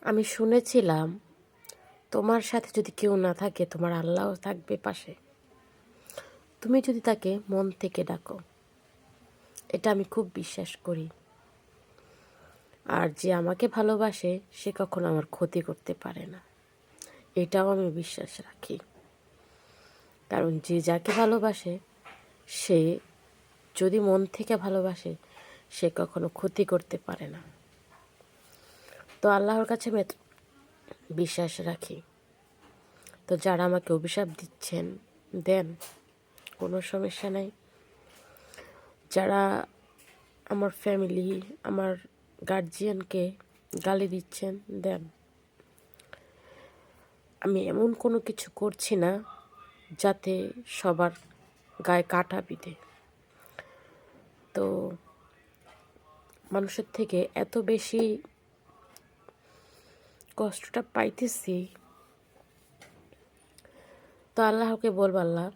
আমি শুনেছিলাম, তোমার সাথে যদি কেউ না থাকে, তোমার আল্লাহও থাকবে পাশে। তুমি যদি তাকে মন থেকে ডাকো, এটা আমি খুব বিশ্বাস করি। আর যে আমাকে ভালোবাসে, সে কখনো আমার ক্ষতি করতে পারে না। এটাও আমি বিশ্বাস রাখি। কারণ যে যাকে ভালোবাসে, সে যদি মন থেকে ভালোবাসে, সে কখনো ক্ষতি করতে পারে না। তো আল্লাহর কাছে বিশ্বাস রাখি। তো যারা আমাকে অভিশাপ দিচ্ছেন, দেন, কোনো সমস্যা নাই। যারা আমার ফ্যামিলি আমার গার্জিয়ানকে গালি দিচ্ছেন, দেন। আমি এমন কোনো কিছু করছি না যাতে সবার গায়ে কাটা বিধে। তো মানুষের থেকে এত বেশি কষ্টটা পাইতেছি। তো আল্লাহকে বলব, আল্লাহ,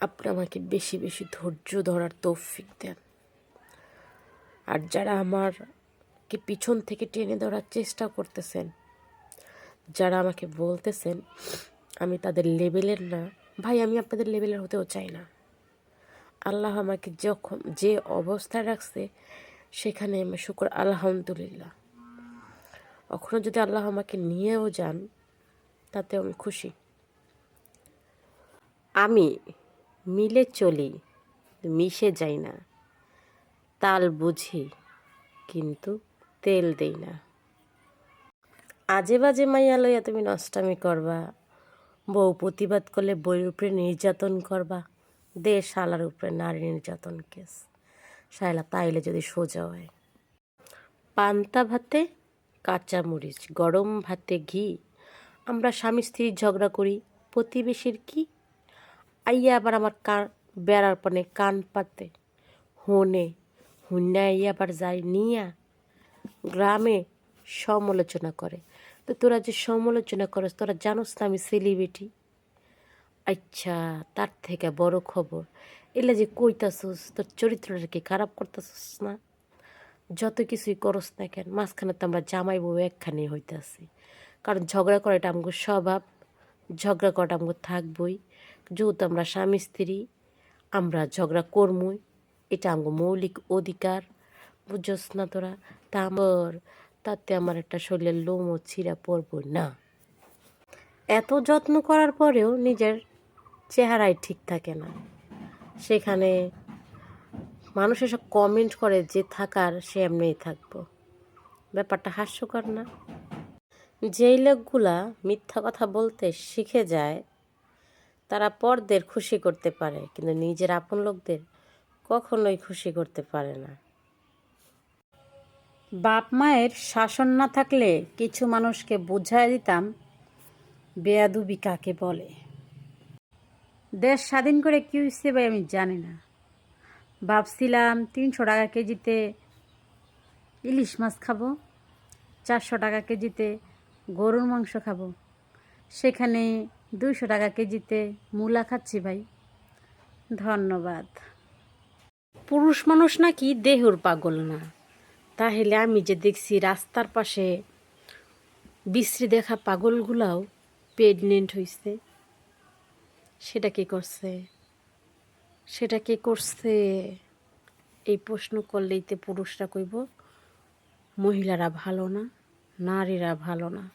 আপনি আমাকে বেশি বেশি ধৈর্য ধরার তৌফিক দেন। আর যারা আমারকে পিছন থেকে টেনে ধরার চেষ্টা করতেছেন, যারা আমাকে বলতেছেন, আমি তাদের লেভেলের না। ভাই, আমি আপনাদের লেভেলের হতেও চাই না। আল্লাহ আমাকে যখন যে অবস্থায় রাখছে, সেখানে আমি শুক্র, আলহামদুলিল্লাহ। কখনো যদি আল্লাহ আমাকে নিয়েও যান, তাতে আমি খুশি। আমি মিলে চলি, মিশে যাই না। তাল বুঝি, কিন্তু তেল দেই না। আজে বাজে মাইয়া লইয়া তুমি নষ্টামি করবা, বউ প্রতিবাদ করলে বইয়ের উপরে নির্যাতন করবা দে শালার উপরে নারী নির্যাতন কেস শায়লা তাইলে যদি সোজা হয়। পান্তা ভাতে কাঁচা মরিচ গরম ভাতে ঘি। আমরা স্বামী স্ত্রীর ঝগড়া করি, প্রতিবেশীর কি? আইয়া আবার আমার কান, বেড়ার পনে কান পাতে। হনে হুন্না আইয়া আবার যায় নিয়া গ্রামে সমালোচনা করে। তো তোরা যে সমালোচনা করস, তোরা জানোস না আমি সেলিব্রিটি আচ্ছা তার থেকে বড় খবর। এলে যে কইতাছস, তোর চরিত্রটা কি খারাপ করতেছস না? যত কিছুই করস না কেন, মাঝখানে তো আমরা জামাই বউ একখানে হইতেছি। কারণ ঝগড়া করাটা আমগো স্বভাব, ঝগড়া করাটা আমগো থাকবই। যেহেতু আমরা স্বামী স্ত্রী, আমরা ঝগড়া করমই, এটা আমগো মৌলিক অধিকার বুঝছস না তোরা? তা আমার, তাতে আমার একটা শরীরের লোমও ছিঁড়া পড়ব না। এত যত্ন করার পরেও নিজের চেহারাই ঠিক থাকে না। সেখানে মানুষ এসব কমেন্ট করে যে থাকার সে এমনিই থাকব। ব্যাপারটা হাস্যকর না? যেই লোকগুলা মিথ্যা কথা বলতে শিখে যায়, তারা পরদের খুশি করতে পারে, কিন্তু নিজের আপন লোকদের কখনোই খুশি করতে পারে না। বাপ মায়ের শাসন না থাকলে কিছু মানুষকে বুঝাই দিতাম, বেয়াদুবি কাকে বলে? দেশ স্বাধীন করে কী হয়েছে ভাই আমি জানি না। ভাবছিলাম তিনশো টাকা কেজিতে ইলিশ মাছ খাব, চারশো টাকা কেজিতে গরুর মাংস খাব। সেখানে দুইশো টাকা কেজিতে মূলা খাচ্ছি ভাই। ধন্যবাদ। পুরুষ মানুষ নাকি দেহর পাগল না। তাহলে আমি যে দেখছি রাস্তার পাশে বিশ্রী দেখা পাগলগুলাও প্রেগনেন্ট হয়েছে সেটা কি করছে? সেটা কে করছে? এই প্রশ্ন করলেই তো পুরুষরা কইব, মহিলারা ভালো না, নারীরা ভালো না।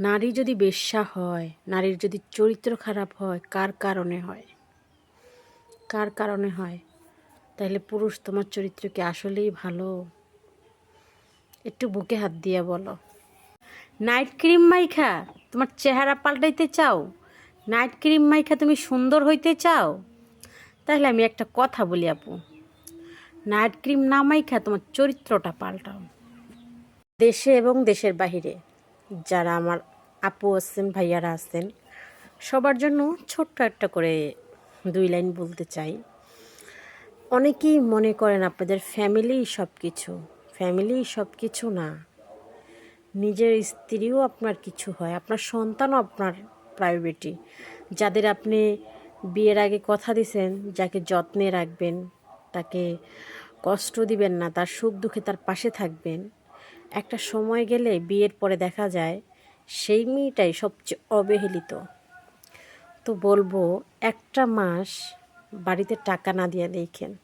নারী যদি বেশ্যা হয়, নারীর যদি চরিত্র খারাপ হয়, কার কারণে হয়? কার কারণে হয়? তাহলে পুরুষ তোমার চরিত্র কি আসলেই ভালো? একটু বুকে হাত দিয়ে বলো। নাইট ক্রিম মাইখা, তোমার চেহারা পাল্টাইতে চাও? নাইট ক্রিম মাইখা তুমি সুন্দর হইতে চাও? তাহলে আমি একটা কথা বলি আপু। নাইট ক্রিম না মাইখা তোমার চরিত্রটা পাল্টাও। দেশে এবং দেশের বাহিরে যারা আমার আপু আছেন, ভাইয়ারা আছেন, সবার জন্য ছোট্ট একটা করে দুই লাইন বলতে চাই। অনেকেই মনে করেন আপনাদের ফ্যামিলি সব কিছু ফ্যামিলি সব কিছু না। নিজের স্ত্রীও আপনার কিছু হয়, আপনার সন্তানও আপনার প্রায়োরিটি যাদের আপনি বিয়ের আগে কথা দিছেন, যাকে যত্নে রাখবেন, তাকে কষ্ট দিবেন না, তার সুখ দুঃখে তার পাশে থাকবেন, একটা সময় গেলে বিয়ের পরে দেখা যায় সেই মেয়েটাই সবচেয়ে অবহেলিত। তো বলব, একটা মাস বাড়িতে টাকা না দিয়ে দেখেন।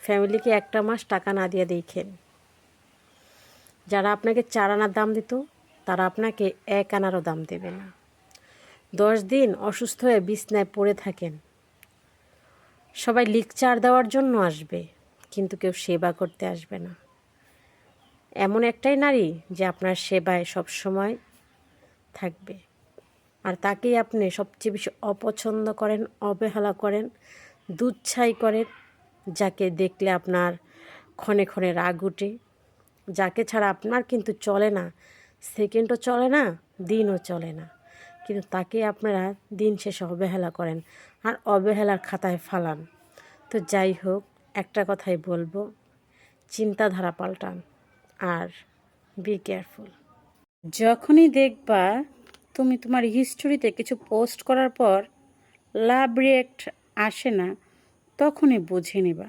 ফ্যামিলিকে একটা মাস টাকা না দিয়ে দেখেন। যারা আপনাকে চার আনার দাম দিত, তারা আপনাকে এক আনারও দাম দেবে না। দশ দিন অসুস্থ হয়ে বিছনায় পড়ে থাকেন। সবাই লিকচার দেওয়ার জন্য আসবে, কিন্তু কেউ সেবা করতে আসবে না। এমন একটাই নারী যে আপনার সেবায় সব সময় থাকবে। আর তাকেই আপনি সবচেয়ে বেশি অপছন্দ করেন, অবহেলা করেন দুচ্ছাই করেন, যাকে দেখলে আপনার ক্ষণে ক্ষণে রাগ উঠে। যাকে ছাড়া আপনার কিন্তু চলে না, সেকেন্ডও চলে না, দিনও চলে না। কিন্তু তাকে আপনারা দিন শেষে অবহেলা করেন আর অবহেলার খাতায় ফালান। তো যাই হোক, একটা কথাই বলব, চিন্তাধারা পাল্টান আর বি কেয়ারফুল যখনই দেখবা তুমি তোমার হিস্টোরিতে কিছু পোস্ট করার পর লাভ রিয়েক্ট আসে না, তখনই বুঝে নিবা,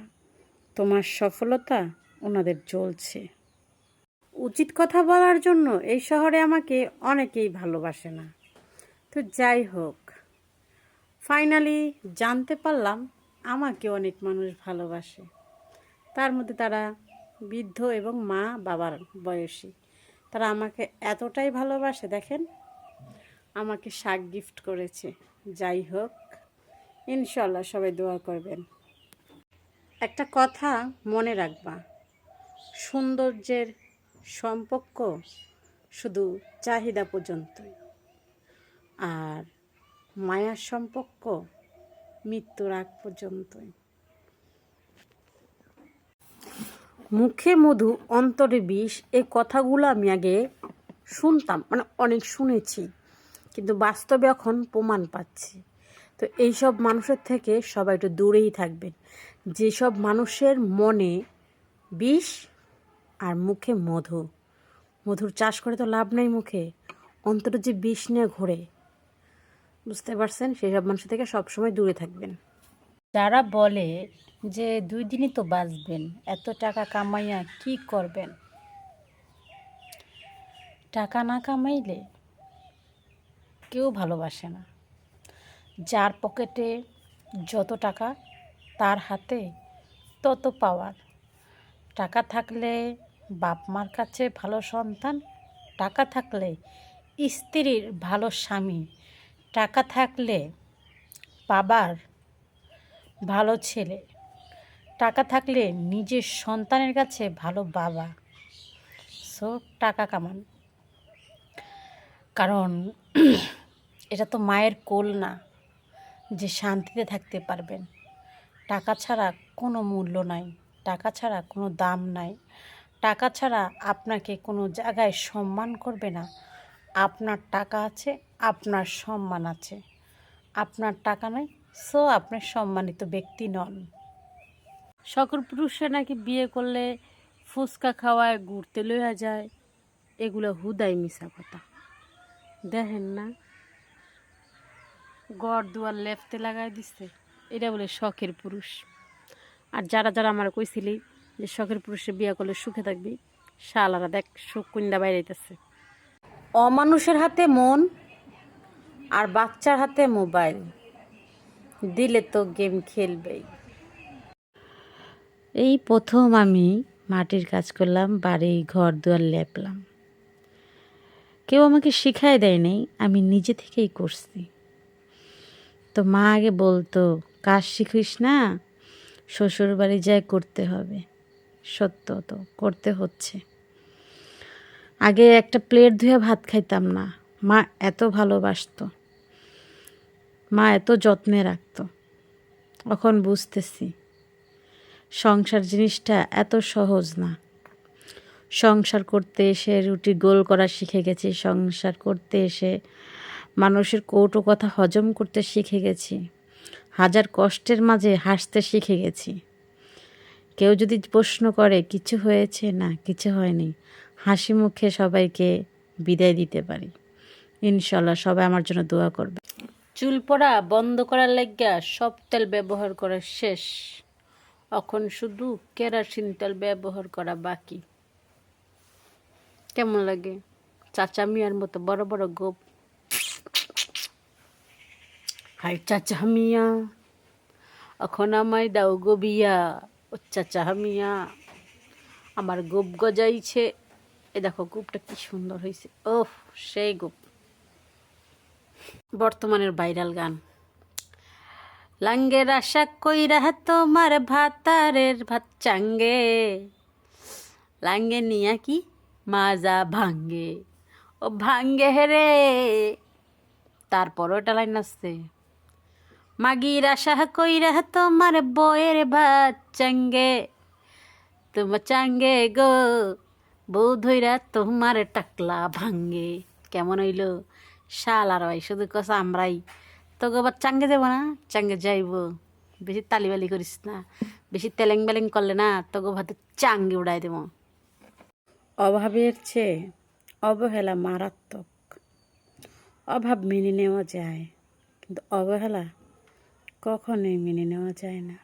তোমার সফলতা ওনাদের জ্বলছে। উচিত কথা বলার জন্য এই শহরে আমাকে অনেকেই ভালোবাসে না। তো যাই হোক ফাইনালি জানতে পারলাম আমাকে অনেক মানুষ ভালোবাসে। তার মধ্যে তারা বৃদ্ধ এবং মা বাবার বয়সী। তারা আমাকে এতটাই ভালোবাসে, দেখেন, আমাকে শাক গিফট করেছে। যাই হোক ইনশাল্লাহ সবাই দোয়া করবেন। একটা কথা মনে রাখবা, সৌন্দর্যের সম্পর্ক শুধু চাহিদা পর্যন্তই। আর মায়ার সম্পর্ক মৃত্যুর আগ পর্যন্তই। মুখে মধু, অন্তরে বিষ, এই কথাগুলো আমি আগে শুনতাম মানে অনেক শুনেছি, কিন্তু বাস্তবে এখন প্রমাণ পাচ্ছি। তো এইসব মানুষের থেকে সবাই একটু দূরেই থাকবেন। যেসব মানুষের মনে বিষ আর মুখে মধু, মধুর চাষ করে তো লাভ নেই মুখে, অন্তরে যে বিষ নিয়ে ঘোরে বুঝতে পারছেন? সেসব মানুষের থেকে সবসময় দূরে থাকবেন। যারা বলে যে দুই দিনই তো বাঁচবেন, এত টাকা কামাইয়া কি করবেন? টাকা না কামাইলে কেউ ভালোবাসে না। যার পকেটে যত টাকা, তার হাতে তত পাওয়ার। টাকা থাকলে বাপ মার কাছে ভালো সন্তান, টাকা থাকলে স্ত্রীর ভালো স্বামী। টাকা থাকলে বাবার ভালো ছেলে। টাকা থাকলে নিজের সন্তানের কাছে ভালো বাবা। সো, টাকা কামান। কারণ এটা তো মায়ের কোল না যে শান্তিতে থাকতে পারবেন। টাকা ছাড়া কোনো মূল্য নাই। টাকা ছাড়া কোনো দাম নাই। টাকা ছাড়া আপনাকে কোনো জায়গায় সম্মান করবে না। আপনার টাকা আছে, আপনার সম্মান আছে। আপনার টাকা নেই, সো আপনার সম্মানিত ব্যক্তি নন। সকল পুরুষরা নাকি বিয়ে করলে ফুচকা খাওয়ায়, ঘুরতে লইয়া যায়, এগুলো হুদাই মিশা কথা। দেখেন না, গড় দুয়ার লেফতে লাগাই দিচ্ছে এটা বলে শখের পুরুষ। আর যারা যারা আমার কইছিলি যে শখের পুরুষে বিয়ে করলে সুখে থাকবি, শালারা দেখ সুখ কুন্দা বাইরেতেছে অমানুষের হাতে মন আর বাচ্চার হাতে মোবাইল। দিলে তো গেম খেলবেই। এই প্রথম আমি মাটির কাজ করলাম, বাড়ি, ঘর, দুয়ার লেপলাম। কেউ আমাকে শিখাই দেয় নাই, আমি নিজে থেকেই করছি। তো মা আগে বলতো, কাজ শিখিস না শ্বশুর বাড়ি যায় করতে হবে। সত্য তো, করতে হচ্ছে। আগে একটা প্লেট ধুয়ে ভাত খাইতাম না। মা এত ভালোবাসতো। মা এত যত্নে রাখতো। এখন বুঝতেছি, সংসার জিনিসটা এত সহজ না। সংসার করতে এসে রুটি গোল করা শিখে গেছি, সংসার করতে এসে মানুষের কৌটো কথা হজম করতে শিখে গেছি, হাজার কষ্টের মাঝে হাসতে শিখে গেছি। কেউ যদি প্রশ্ন করে, কিছু হয়েছে? না, কিছু হয়নি। হাসি মুখে সবাইকে বিদায় দিতে পারি। ইনশাল্লাহ সবাই আমার জন্য দোয়া করবে। চুল পড়া বন্ধ করার লাগিয়া সব তেল ব্যবহার করা শেষ। এখন শুধু কেরাসিন তেল ব্যবহার করা বাকি। কেমন লাগে? চাচা মিয়ার মতো বড় বড় গোপ। হাই চাচা মিয়া। এখন আমায় দাও গো বিয়া। ও চাচা মিয়া। আমার গোপ গজাইছে। এ দেখো, গুপটা কি সুন্দর হয়েছে। ওহ সেই গুপ। বর্তমানের ভাইরাল গান। লাঙ্গের আশা কইরা তোমার ভাতারের ভাত চাঙ্গে। লাঙ্গে নিয়া কি? মাজা ভাঙ্গে। ও ভাঙ্গে হেরে তারপরও এটা লাইন আসছে। মাগির আশা কইরা তোমার বয়ের ভাত চাঙ্গে। তোমার চাঙ্গে গো। বউ ধইরা তোমার টাকলা ভাঙ্গে কেমন হইল? শাল আর ভাই, শুধু কষা আমরাই। তো গোবার চাঙ্গে যাব না? চাঙ্গে যাইব। বেশি তালিবালি করিস না। বেশি তেলেং বেলেং করলে না তো গো ভাতে চাঙ্গে উড়াই দেবো। অভাবের চেয়ে অবহেলা মারাত্মক। অভাব মেনে নেওয়া যায়, কিন্তু অবহেলা কখনোই মেনে নেওয়া যায় না।